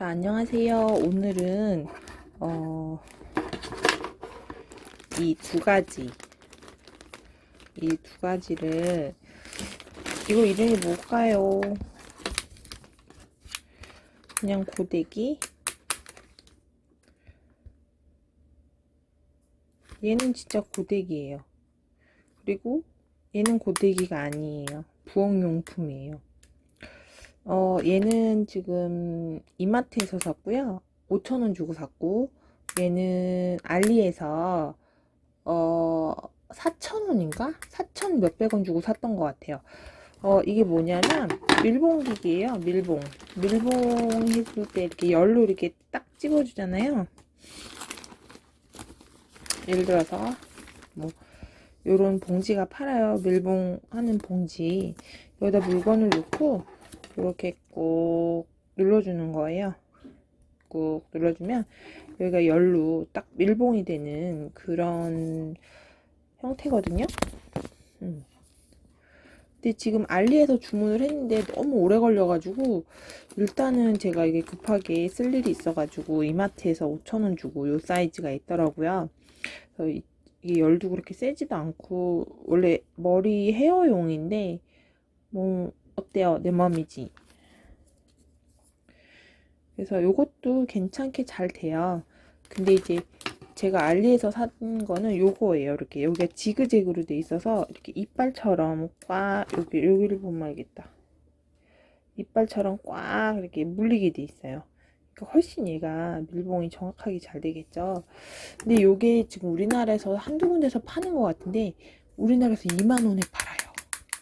자, 안녕하세요. 오늘은, 어, 이 두 가지, 이 두 가지를, 이거 이름이 뭘까요? 그냥 고데기? 얘는 진짜 고데기예요. 그리고 얘는 고데기가 아니에요. 부엌용품이에요. 어, 얘는 지금 이마트에서 샀고요. 5,000원 주고 샀고, 얘는 알리에서, 어, 4,000원인가? 4,000 몇백 원 주고 샀던 것 같아요. 어, 이게 뭐냐면, 밀봉 기기예요, 밀봉. 밀봉 했을 때 이렇게 열로 이렇게 딱 찍어주잖아요. 예를 들어서, 뭐, 요런 봉지가 팔아요. 밀봉 하는 봉지. 여기다 물건을 넣고, 이렇게 꾹 눌러주는 거예요. 꾹 눌러주면 여기가 열로 딱 밀봉이 되는 그런 형태거든요. 음. 근데 지금 알리에서 주문을 했는데 너무 오래 걸려가지고 일단은 제가 이게 급하게 쓸 일이 있어가지고 이마트에서 5,000원 주고 요 사이즈가 있더라고요. 그래서 이, 이게 열도 그렇게 세지도 않고 원래 머리 헤어용인데 뭐 어때요? 내 맘이지. 그래서 요것도 괜찮게 잘 돼요. 근데 이제 제가 알리에서 산 거는 요거예요. 이렇게 여기가 지그재그로 돼 있어서 이렇게 이빨처럼 꽉 여기 여기를 보면 알겠다. 이빨처럼 꽉 이렇게 물리게 돼 있어요. 그러니까 훨씬 얘가 밀봉이 정확하게 잘 되겠죠. 근데 요게 지금 우리나라에서 한두 군데서 파는 것 같은데 우리나라에서 2만 원에 팔아요.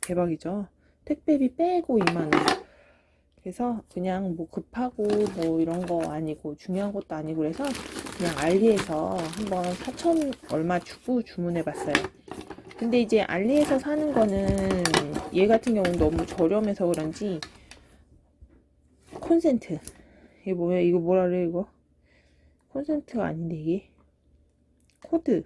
대박이죠. 택배비 빼고 2만원. 그래서 그냥 뭐 급하고 뭐 이런 거 아니고 중요한 것도 아니고 그래서 그냥 알리에서 한번 4천 얼마 주고 주문해 봤어요. 근데 이제 알리에서 사는 거는 얘 같은 경우는 너무 저렴해서 그런지 콘센트. 이게 뭐야? 이거 뭐라 그래 이거? 콘센트가 아닌데 이게? 코드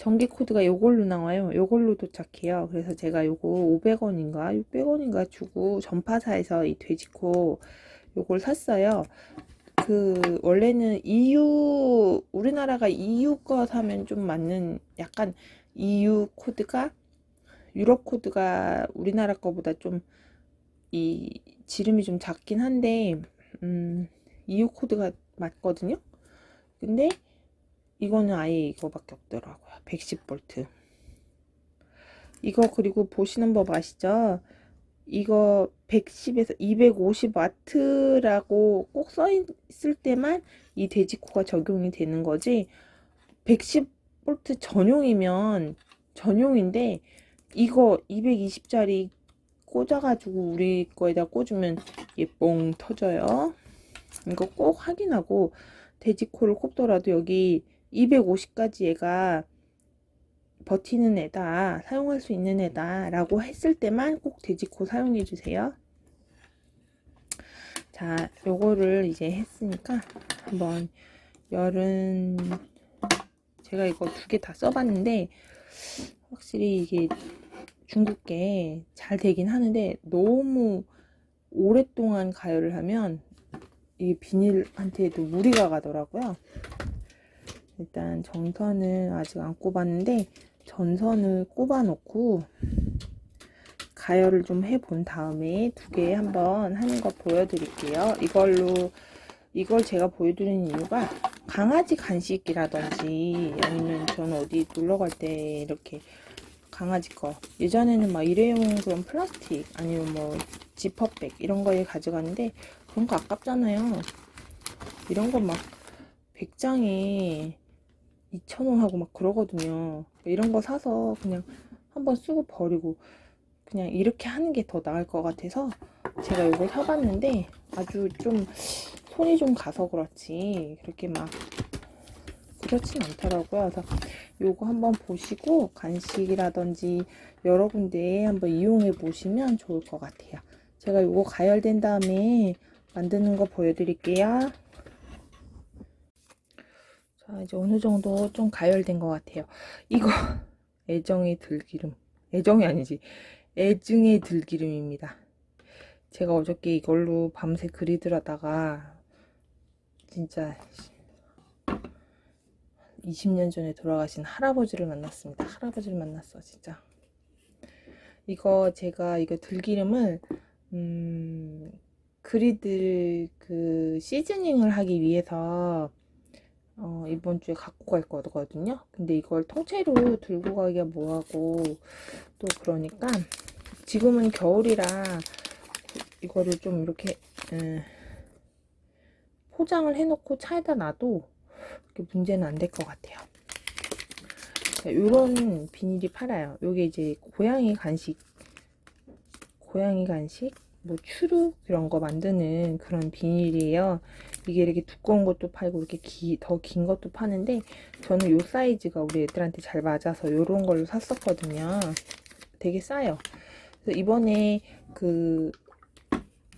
전기 코드가 요걸로 나와요. 요걸로 도착해요. 그래서 제가 요거 500원인가 600원인가 주고 전파사에서 이 돼지코 요걸 샀어요. 그 원래는 EU 우리나라가 EU 거 사면 좀 맞는 약간 EU 코드가 유럽 코드가 우리나라 거보다 좀 이 지름이 좀 작긴 한데 음 EU 코드가 맞거든요. 근데 이거는 아예 이거밖에 없더라고요. 110V. 이거 그리고 보시는 법 아시죠? 이거 110에서 250W라고 꼭 써 있을 때만 이 돼지코가 적용이 되는 거지 110V 전용이면 전용인데 이거 220짜리 꽂아가지고 우리 거에다 꽂으면 얘뽕 터져요. 이거 꼭 확인하고 돼지코를 꼽더라도 여기 250까지 얘가 버티는 애다, 사용할 수 있는 애다 라고 했을 때만 꼭 돼지코 사용해 주세요. 자, 요거를 이제 했으니까 한번 열은 제가 이거 두 개 다 써봤는데 확실히 이게 중국 게 잘 되긴 하는데 너무 오랫동안 가열을 하면 이 비닐한테도 무리가 가더라고요. 일단 정선을 아직 안 꼽았는데 전선을 꼽아 놓고 가열을 좀 해본 다음에 두 개 한번 하는 거 보여드릴게요. 이걸로 이걸 제가 보여드리는 이유가 강아지 간식이라든지 아니면 저는 어디 놀러 갈 때 이렇게 강아지 거 예전에는 막 일회용 그런 플라스틱 아니면 뭐 지퍼백 이런 거에 가져갔는데 그런 거 아깝잖아요. 이런 거 막 100장에 2,000원 하고 막 그러거든요. 이런 거 사서 그냥 한번 쓰고 버리고 그냥 이렇게 하는 게 더 나을 것 같아서 제가 이걸 사봤는데 아주 좀 손이 좀 가서 그렇지 그렇게 막 그렇진 않더라고요. 그래서 요거 한번 보시고 간식이라든지 여러 군데 한번 이용해 보시면 좋을 것 같아요. 제가 요거 가열된 다음에 만드는 거 보여드릴게요. 자, 이제 어느 정도 좀 가열된 것 같아요. 이거 애정의 들기름. 애정이 아니지. 애증의 들기름입니다. 제가 어저께 이걸로 밤새 그리드라다가 진짜 20년 전에 돌아가신 할아버지를 만났습니다. 할아버지를 만났어, 진짜. 이거 제가 이거 들기름을 음, 그리들 그 시즈닝을 하기 위해서 어, 이번 주에 갖고 갈 거거든요. 근데 이걸 통째로 들고 가기가 뭐하고 또 그러니까 지금은 겨울이라 이거를 좀 이렇게 음, 포장을 해놓고 차에다 놔도 문제는 안 될 것 같아요. 이런 비닐이 팔아요. 요게 이제 고양이 간식, 고양이 간식, 뭐 추루 이런 거 만드는 그런 비닐이에요. 이게 이렇게 두꺼운 것도 팔고 이렇게 기, 더긴 것도 파는데 저는 요 사이즈가 우리 애들한테 잘 맞아서 요런 걸로 샀었거든요. 되게 싸요. 그래서 이번에 그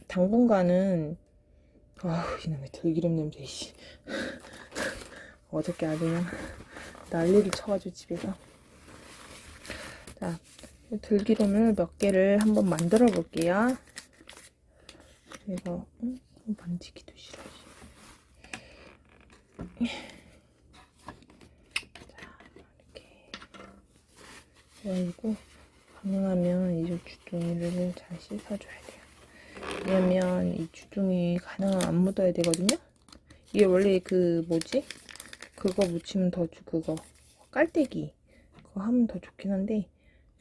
당분간은 아우 이놈의 들기름 냄새 씨. 어저께 아주 그냥 난리를 쳐가지고 집에서 자 들기름을 몇 개를 한번 만들어 볼게요 이거 응? 만지기도 싫어 자 이렇게 그리고 가능하면 이 주둥이를 잘 씻어줘야 돼요. 왜냐면 이 주둥이 가능하면 안 묻어야 되거든요? 이게 원래 그 뭐지? 그거 묻히면 더 좋- 그거 깔때기 그거 하면 더 좋긴 한데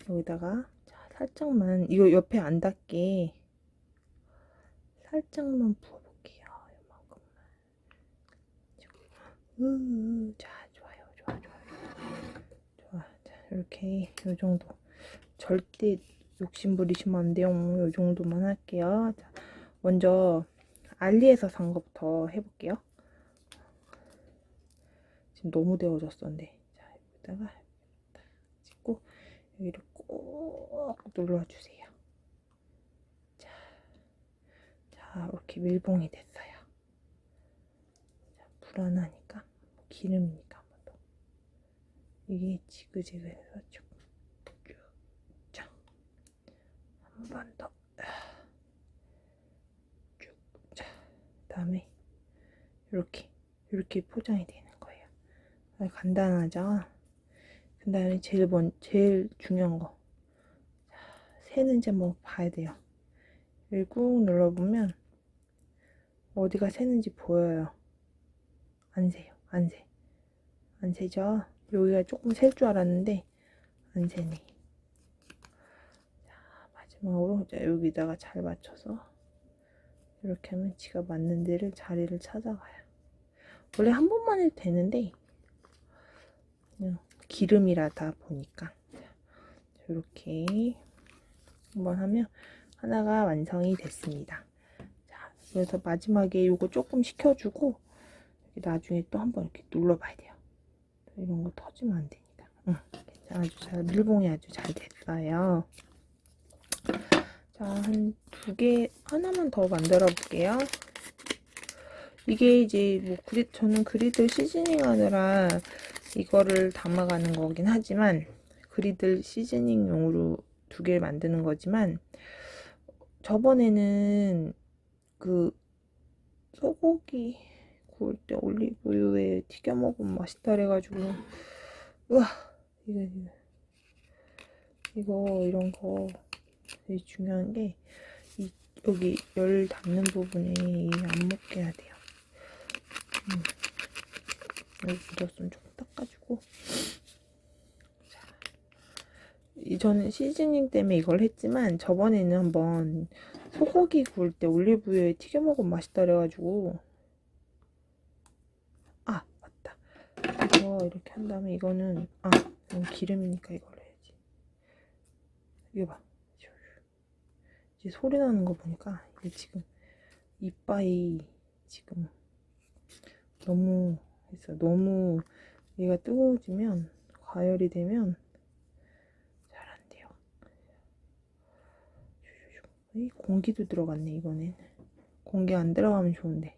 여기다가 자, 살짝만 이거 옆에 안 닿게 살짝만 부어볼게요 이만큼만. 으, 자 좋아요 좋아 좋아 좋아 자 이렇게 요 정도. 절대 욕심 부리시면 안 돼요. 요 정도만 할게요. 자, 먼저 알리에서 산 것부터 해볼게요. 지금 너무 데워졌었는데. 자 여기다가 딱 찍고 여기를 꼭 눌러주세요 자, 자 이렇게 밀봉이 됐어요 자, 불안하니까 기름이니까 한 번 더 이게 지그재그해서 쭉쭉한 번 더 쭉 자 다음에 이렇게 이렇게 포장이 되는 거예요 아, 간단하죠? 그 다음에 제일 먼, 제일 중요한 거. 자, 새는지 한번 봐야 돼요. 꾹 눌러보면 어디가 새는지 보여요. 안 새요. 안 새. 안 새죠? 여기가 조금 셀 줄 알았는데 안 새네. 자, 마지막으로 자, 여기다가 잘 맞춰서 이렇게 하면 지가 맞는 데를 자리를 찾아가요. 원래 한 번만 해도 되는데 기름이라다 보니까 이렇게 한번 하면 하나가 완성이 됐습니다. 자, 그래서 마지막에 이거 조금 식혀주고 나중에 또 한번 이렇게 눌러봐야 돼요. 이런 거 터지면 안 되니까. 응, 아주 잘 밀봉이 아주 잘 됐어요. 자, 한 두 개, 하나만 더 만들어 볼게요. 이게 이제 뭐 그리, 저는 그리드 시즈닝 하느라 이거를 담아가는 거긴 하지만 그리들 시즈닝용으로 두 개를 만드는 거지만 저번에는 그 소고기 구울 때 올리브유에 튀겨 먹으면 맛있다 그래가지고. 우와 이거 이거. 이거 이런 거. 되게 중요한 게 이, 여기 열 닿는 부분에 안 먹게 해야 돼요. 음. 여기 묻었으면 좀 닦아주고. 자, 이- 저는 시즈닝 때문에 이걸 했지만 저번에는 한번 소고기 구울 때 올리브유에 튀겨 먹으면 맛있다 그래가지고. 아 맞다. 이거 이렇게 한 다음에 이거는 아 이건 기름이니까 이걸 해야지. 이거 봐. 이제 소리 나는 거 보니까 이게 지금 이빠이 지금 너무 있어. 너무 얘가 뜨거워지면 과열이 되면 공기도 들어갔네 이번엔 공기 안 들어가면 좋은데.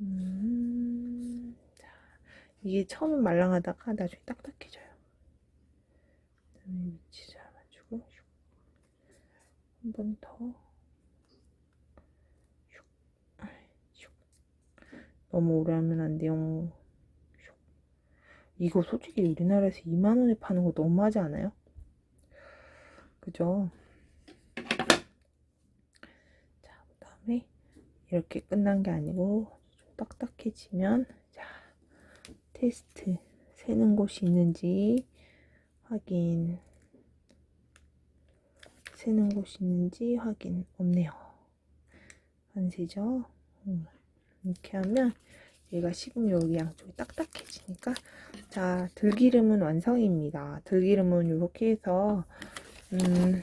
음... 자, 이게 처음엔 말랑하다가 나중에 딱딱해져요. 그다음에 위치 잘 맞추고 한 번 더. 너무 오래 하면 안 돼요. 이거 솔직히 우리나라에서 2만원에 파는 거 너무하지 않아요? 그죠? 이렇게 끝난 게 아니고 좀 딱딱해지면 자, 테스트 새는 곳이 있는지 확인 새는 곳이 있는지 확인 없네요. 안 새죠? 음, 이렇게 하면 얘가 식으면 여기 양쪽이 딱딱해지니까 자 들기름은 완성입니다. 들기름은 이렇게 해서 음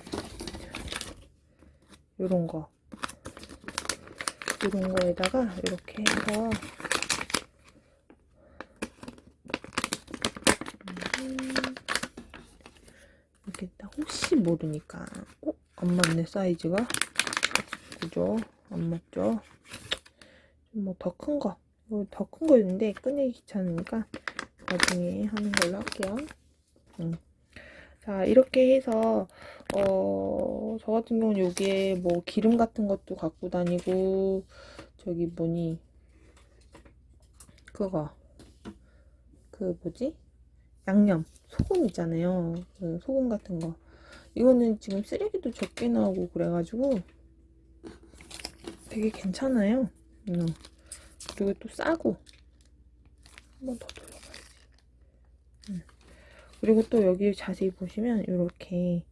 요런 거 요런 거에다가 이렇게 해서 음, 이렇게 딱 혹시 모르니까 어? 안 맞네 사이즈가 그죠? 안 맞죠? 뭐 더 큰 거, 더 큰 거였는데 꺼내기 귀찮으니까 나중에 하는 걸로 할게요. 음. 자 이렇게 해서 어, 저 같은 경우는 여기에 뭐 기름 같은 것도 갖고 다니고 저기 뭐니 그거 그 뭐지? 양념 소금 있잖아요. 그 소금 같은 거. 이거는 지금 쓰레기도 적게 나오고 그래가지고 되게 괜찮아요. 음. 그리고 또 싸고. 한번더 음. 그리고 또 여기 자세히 보시면 이렇게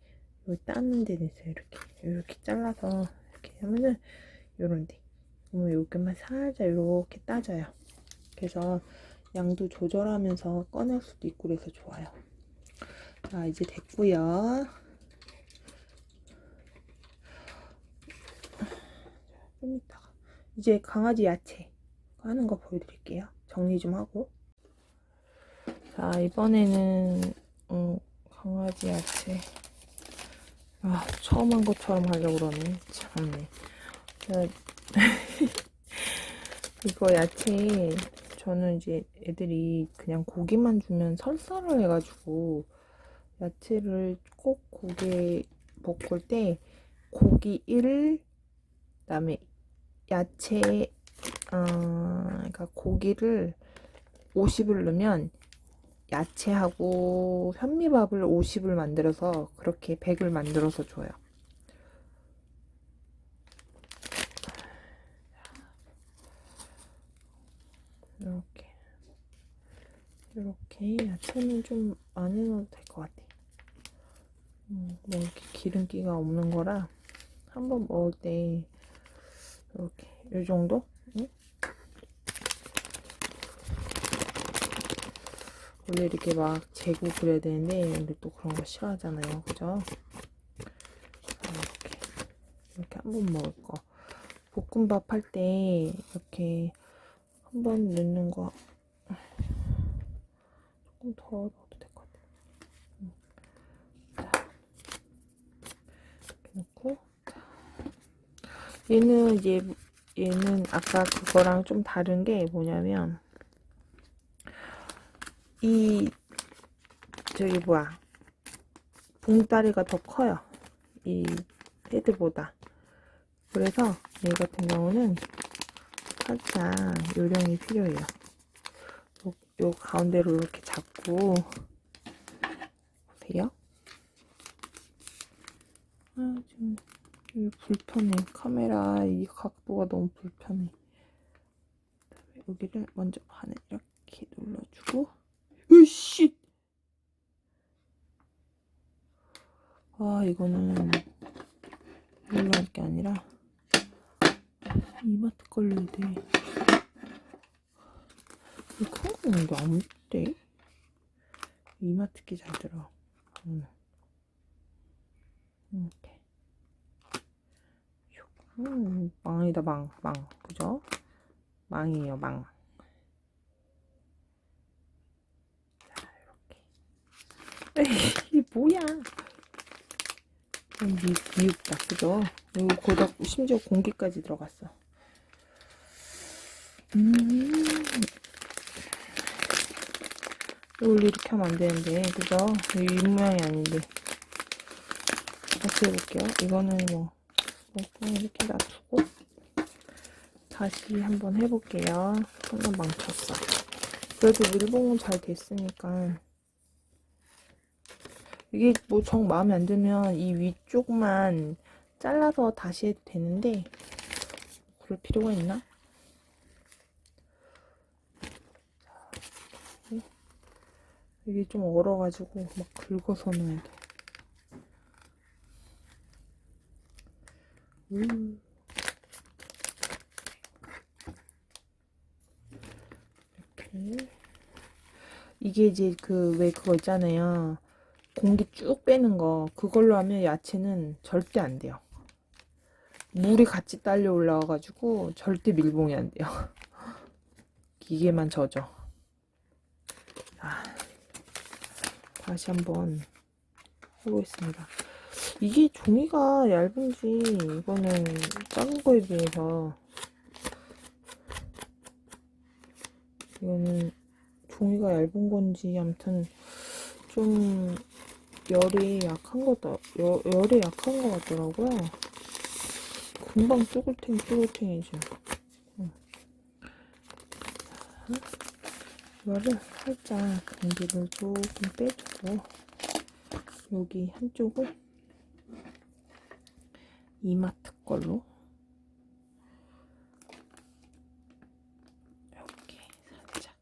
여기 따는 데 있어요. 이렇게 이렇게 잘라서 이렇게 하면은 요런 데. 그러면 여기만 살짝 이렇게 따져요. 그래서 양도 조절하면서 꺼낼 수도 있고 그래서 좋아요. 자 이제 됐고요. 좀 이따가. 이제 강아지 야채 하는 거 보여드릴게요. 정리 좀 하고. 자, 이번에는, 음, 강아지 야채. 아, 처음 한 것처럼 하려고 그러네. 자, 이거 야채, 저는 이제 애들이 그냥 고기만 주면 설사를 해가지고, 야채를 꼭 고기에 볶을 때, 고기 1, 그 다음에 야채 어, 그러니까 고기를 50을 넣으면 야채하고 현미밥을 50을 만들어서 그렇게 100을 만들어서 줘요. 이렇게 이렇게 야채는 좀 안 해도 될 것 같아. 음, 뭐 이렇게 기름기가 없는 거라 한번 먹을 때 이렇게 이 정도? 응? 원래 이렇게 막 재고 그래야 되는데 근데 또 그런 거 싫어하잖아요. 그죠? 이렇게. 이렇게 한 번 먹을 거. 볶음밥 할 때 이렇게 한 번 넣는 거. 조금 더 넣어도 될 것 같아요. 응. 자, 이렇게 넣고. 얘는 이제 얘는 아까 그거랑 좀 다른 게 뭐냐면 이 저기 뭐야. 봉다리가 더 커요. 이 헤드보다. 그래서 얘 같은 경우는 살짝 요령이 필요해요. 요, 요 가운데로 이렇게 잡고. 보세요. 아 지금 불편해. 카메라 이 각도가 너무 불편해. 여기를 먼저 반을 이렇게 눌러주고 으씨 아 이거는 이걸로 할 게 아니라 이마트 걸려야 돼큰 거는 안 돼? 이마트 게잘 들어 음. 이렇게 음, 망이다 망, 망, 그죠? 망이에요 망. 에이 이게 뭐야? 미, 미육다 그죠? 이거 거기다 심지어 공기까지 들어갔어. 음. 원래 이렇게 하면 안 되는데, 그죠? 이 모양이 아닌데. 다시 해볼게요. 이거는 뭐. 이렇게 이렇게 놔두고 다시 한번 해볼게요. 하나 망쳤어. 그래도 밀봉은 잘 됐으니까. 이게 뭐 정 마음에 안 들면 이 위쪽만 잘라서 다시 해도 되는데, 그럴 필요가 있나? 이게 좀 얼어가지고 막 긁어서 넣어야 돼. 음. 이렇게. 이게 이제 그 왜 그거 있잖아요. 공기 쭉 빼는 거 그걸로 하면 야채는 절대 안 돼요. 물이 같이 딸려 올라와가지고 절대 밀봉이 안 돼요. 기계만 젖어. 아, 다시 한번 해보겠습니다. 이게 종이가 얇은지 이거는 작은 거에 비해서 이거는 종이가 얇은 건지 아무튼 좀 열이 약한 거다 열, 열이 약한 것 같더라고요. 금방 쭈글탱 쭈글탱해져. 응. 이거를 살짝 공기를 조금 빼주고 여기 한쪽을 이마트 걸로 이렇게 살짝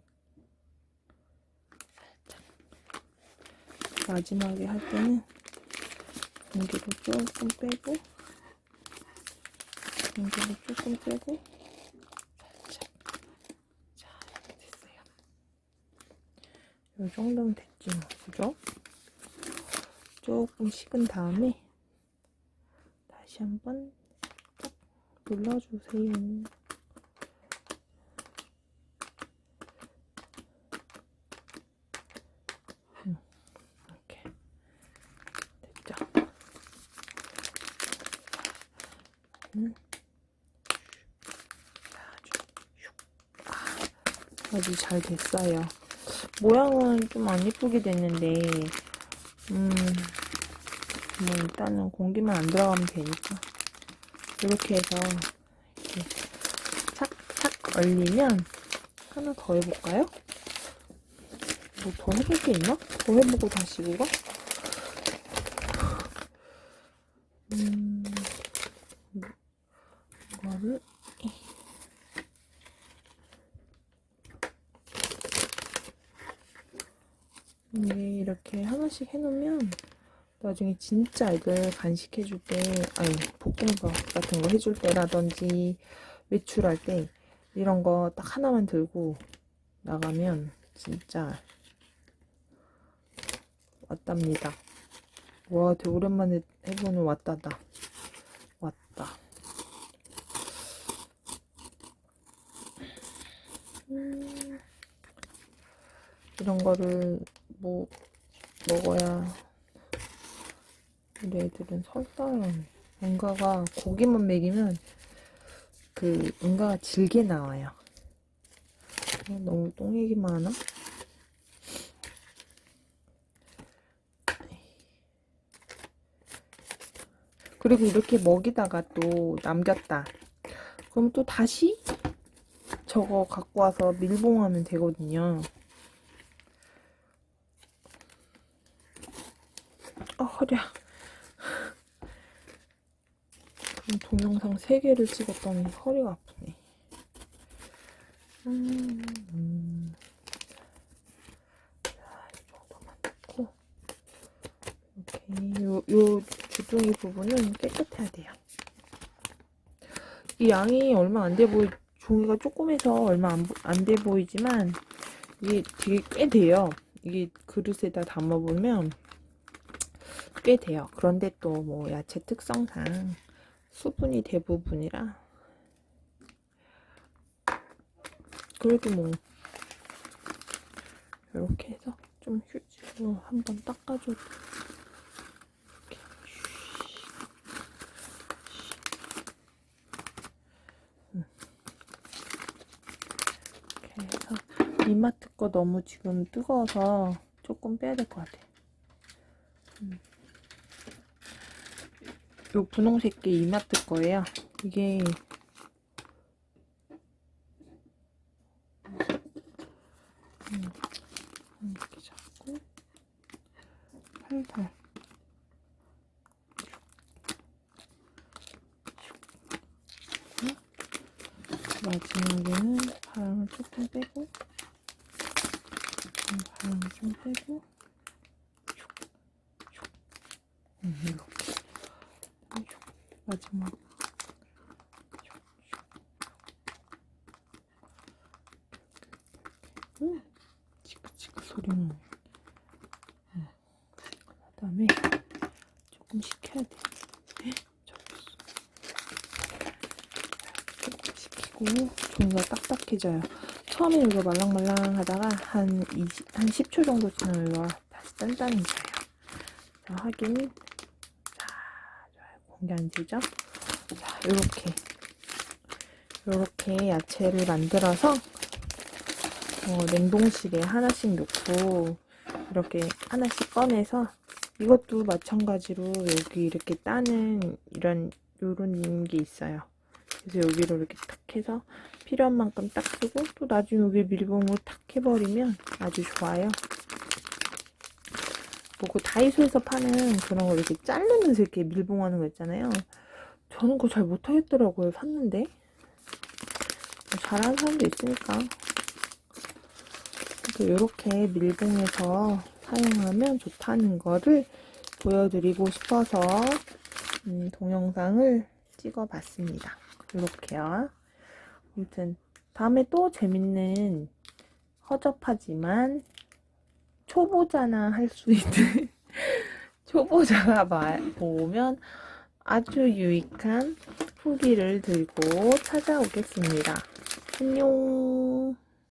살짝 마지막에 할 때는 공기를 조금 빼고 공기를 조금 빼고 살짝 자 됐어요 이 정도면 됐지 뭐 그죠? 조금 식은 다음에 다시 한번 딱 눌러주세요. 음, 이렇게 됐죠. 음. 아주 슉. 아, 아주 잘 됐어요. 모양은 좀 안 예쁘게 됐는데, 음, 뭐 일단은 공기만 안 들어가면 되니까 이렇게 해서 이렇게 착착 얼리면 하나 더 해볼까요? 뭐 더 해볼 게 있나? 더 해보고 다시 이거? 음, 이거를 이게 이렇게 하나씩 해놓으면 나중에 진짜 아이들 간식해줄 때, 아니, 볶음밥 같은 거 해줄 때라든지, 외출할 때, 이런 거 딱 하나만 들고 나가면 진짜 왔답니다. 와, 되게 오랜만에 해보는 왔다다. 왔다. 음, 이런 거를 뭐 먹어야 우리 애들은 설사는 응가가 고기만 먹이면 그 응가가 질게 나와요. 어, 너무 똥 얘기만 하나? 그리고 이렇게 먹이다가 또 남겼다. 그럼 또 다시 저거 갖고 와서 밀봉하면 되거든요. 아, 허리야. 그럼 동영상 3개를 찍었더니 허리가 아프네. 음, 음. 자, 이 정도만 넣고. 이렇게. 요, 요 주둥이 부분은 깨끗해야 돼요. 이 양이 얼마 안 돼 보이, 종이가 조금해서 얼마 안, 안돼 보이지만, 이게 되게 꽤 돼요. 이게 그릇에다 담아보면 꽤 돼요. 그런데 또 뭐 야채 특성상 수분이 대부분이라 그래도 뭐 이렇게 해서 좀 휴지로 한번 닦아줘. 이렇게 음. 이마트 거 너무 지금 뜨거워서 조금 빼야 될 것 같아. 음. 요 분홍색 게 이마트 거예요. 이게 음, 음, 이렇게 잡고 팔팔. 마지막에는 바람을 조금 빼고 음, 바람을 좀 빼고 이렇게. 마지막. 음, 치크치크 소리는. 음. 그 다음에 조금 식혀야 돼. 저기 있어. 조금 식히고 종이가 딱딱해져요. 처음에 이거 말랑말랑 하다가 한 20, 한 10초 정도 지나면 이거 다시 단단해져요. 자 확인 자 공기 안 지죠 자 요렇게 요렇게 야채를 만들어서 어, 냉동실에 하나씩 넣고 이렇게 하나씩 꺼내서 이것도 마찬가지로 여기 이렇게 따는 이런 요런 게 있어요. 그래서 여기로 이렇게 탁 해서 필요한 만큼 딱 쓰고 또 나중에 여기 밀봉으로 탁 해버리면 아주 좋아요. 뭐그 다이소에서 파는 그런 거 이렇게 자르면서 이렇게 밀봉하는 거 있잖아요. 저는 그거 잘 못하겠더라고요. 샀는데. 뭐 잘하는 사람도 있으니까. 이렇게 밀봉해서 사용하면 좋다는 거를 보여드리고 싶어서 음, 동영상을 찍어봤습니다. 이렇게요. 아무튼 다음에 또 재밌는 허접하지만 초보자나 할 수 있는 초보자가 마- 보면 아주 유익한 후기를 들고 찾아오겠습니다. 안녕.